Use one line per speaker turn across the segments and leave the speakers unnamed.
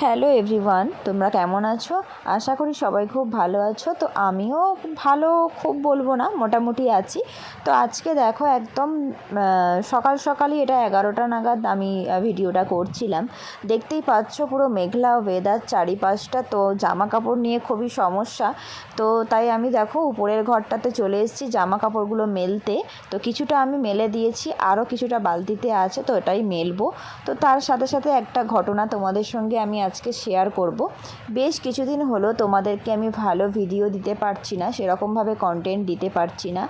Hello everyone তোমরা কেমন আছো? আশা করি সবাই খুব ভালো আছো। তো আমিও ভালো, খুব বলব না, মোটামুটি আছি। তো আজকে দেখো একদম সকাল সকালই এটা এগারোটা নাগাদ আমি ভিডিওটা করছিলাম। দেখতেই পাচ্ছ পুরো মেঘলা ওয়েদার চারিপাশটা। তো জামা কাপড় নিয়ে খুবই সমস্যা। তো তাই আমি দেখো উপরের ঘরটাতে চলে এসেছি জামা কাপড়গুলো মেলতে। তো কিছুটা আমি মেলে দিয়েছি আরও কিছুটা বালতিতে আছে, তো এটাই মেলবো। তো তার সাথে সাথে একটা ঘটনা তোমাদের সঙ্গে আমি আজকে শেয়ার করব। বেশ কিছুদিন হলো তোমাদেরকে আমি ভালো ভিডিও দিতে পারছি না, সেরকমভাবে কন্টেন্ট দিতে পারছি না।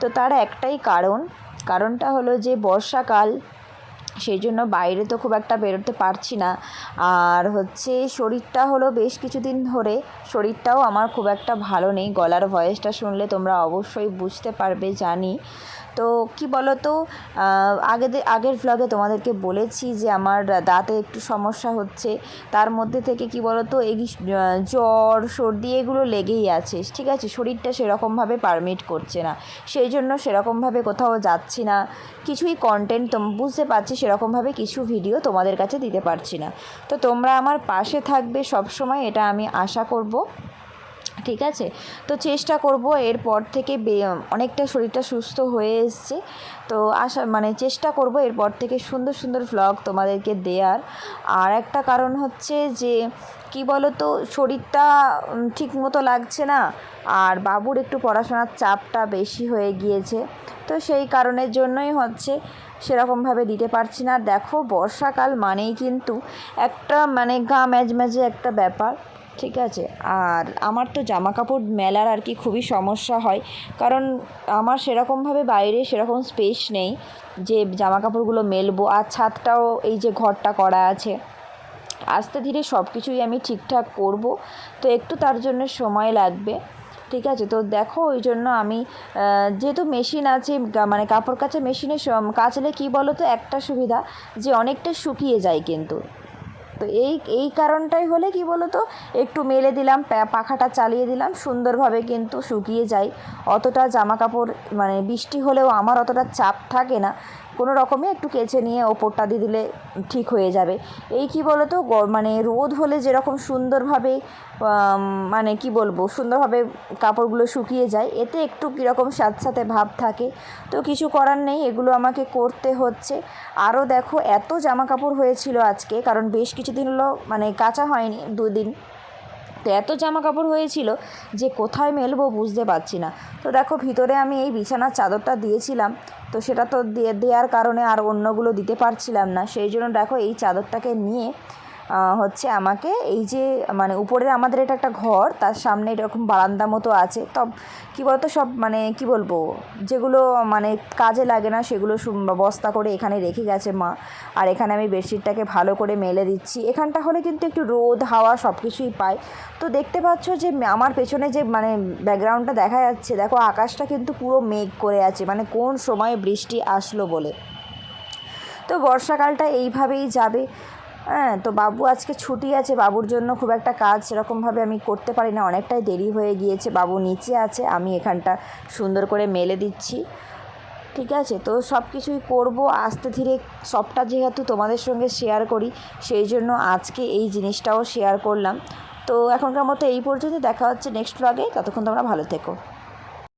তো তার একটাই কারণ, কারণটা হলো যে বর্ষাকাল, সেই জন্য বাইরে তো খুব একটা বেরোতে পারছি না। আর হচ্ছে শরীরটা হলো বেশ কিছুদিন ধরে, শরীরটাও আমার খুব একটা ভালো নেই, গলার ভয়েসটা শুনলে তোমরা অবশ্যই বুঝতে পারবে, জানি। তো কি বলো তো আগে আগের ভ্লগে তোমাদেরকে বলেছি যে আমার দাঁতে একটু সমস্যা হচ্ছে। তার মধ্যে থেকে কি বলো তো এই জ্বর, সর্দি এগুলো লেগেই আছে, ঠিক আছে? শরীরটা সেরকমভাবে পারমিট করছে না। সেই জন্য সেরকমভাবে কোথাও যাচ্ছি না। কিছুই কন্টেন্ট তোম, বুঝতে পারছি সেরকমভাবে কিছু ভিডিও তোমাদের কাছে দিতে পারছি না। তো তোমরা আমার পাশে থাকবে সবসময়, এটা আমি আশা করব। ঠিক আছে? তো চেষ্টা করব এরপর থেকে অনেকটা শরীরটা সুস্থ হয়ে এসছে। তো আশা মানে চেষ্টা করব এরপর থেকে সুন্দর সুন্দর ভ্লগ তোমাদেরকে দেওয়ার আর একটা কারণ হচ্ছে যে, কি বলো তো শরীরটা ঠিক মতো লাগছে না। আর বাবুর একটু পড়াশোনার চাপটা বেশি হয়ে গিয়েছে। তো সেই কারণের জন্যই হচ্ছে সেরকমভাবে দিতে পারছি না। দেখো, বর্ষাকাল মানেই কিন্তু একটা মানে গা ম্যাজম্যাজে একটা ব্যাপার। ঠিক আছে। আর আমার তো জামা কাপড় মেলার আর কি খুবই সমস্যা হয়। কারণ আমার সেরকমভাবে বাইরে সেরকম স্পেস নেই যে জামা কাপড়গুলো মেলবো। আর ছাদটাও এই যে ঘরটা করা আছে। আস্তে ধীরে সব কিছুই আমি ঠিকঠাক করব। তো একটু তার জন্য সময় লাগবে। ঠিক আছে, তো দেখো ওই জন্য আমি যেহেতু মেশিন আছে মানে কাপড় কাচা মেশিনে কাচলে কী বলো তো একটা সুবিধা যে অনেকটা শুকিয়ে যায় কিন্তু। তো এই এই কারণটাই হলে কি বলো তো একটু মেলে দিলাম পাখাটা চালিয়ে দিলাম, সুন্দরভাবে কিন্তু শুকিয়ে যায়। অতটা জামা কাপড় মানে বৃষ্টি হলেও আমার অতটা চাপ থাকে না। কোনো রকমে একটু কেচে নিয়ে ওপরটা দিয়ে দিলে ঠিক হয়ে যাবে। এই কি বলো তো মানে রোদ হলে যেরকম সুন্দরভাবে মানে কি বলব? সুন্দরভাবে কাপড়গুলো শুকিয়ে যায়। এতে একটু কীরকম স্যাঁতস্যাঁতে ভাব থাকে। তো কিছু করার নেই, এগুলো আমাকে করতে হচ্ছে। আরও দেখো, এত জামা কাপড় হয়েছিল আজকে, কারণ বেশ কিছুদিন হলো মানে কাঁচা হয়নি, দুদিন। তো এত জামা কাপড় হয়েছিল যে কোথায় মেলবো বুঝতে পারছি না। তো দেখো, ভিতরে আমি এই বিছানার চাদরটা দিয়েছিলাম। তো সেটা তো দেওয়ার কারণে আর অন্যগুলো দিতে পারছিলাম না। সেই জন্য দেখো এই চাদরটাকে নিয়ে হচ্ছে আমাকে এই যে মানে উপরে আমাদের এটা একটা ঘর, তার সামনে এরকম বারান্দা মতো আছে। তো কী বলতো সব মানে কি বলব, যেগুলো মানে কাজে লাগে না, সেগুলো বস্তা করে এখানে রেখে গেছে মা। আর এখানে আমি বেডশিটটাকে ভালো করে মেলে দিচ্ছি। এখানটা হলে কিন্তু একটু রোদ, হাওয়া সব কিছুই পাই। তো দেখতে পাচ্ছ যে আমার পেছনে যে মানে ব্যাকগ্রাউন্ডটা দেখা যাচ্ছে, দেখো আকাশটা কিন্তু পুরো মেঘ করে আছে মানে কোন সময় বৃষ্টি আসলো বলে। তো বর্ষাকালটা এইভাবেই যাবে। হ্যাঁ তো বাবু আজকে ছুটি আছে, বাবুর জন্য খুব একটা কাজ সেরকমভাবে আমি করতে পারি না, অনেকটাই দেরি হয়ে গিয়েছে, বাবু নিচে আছে, আমি এখানটা সুন্দর করে মেলে দিচ্ছি। ঠিক আছে, তো সব কিছুই করব, আস্তে ধীরে সবটা যেহেতু তোমাদের সঙ্গে শেয়ার করি, সেই জন্য আজকে এই জিনিসটাও শেয়ার করলাম। তো এখনকার মতো এই পর্যন্ত দেখা হচ্ছে নেক্সট ব্লগে ততক্ষণ তোমরা ভালো থেকো।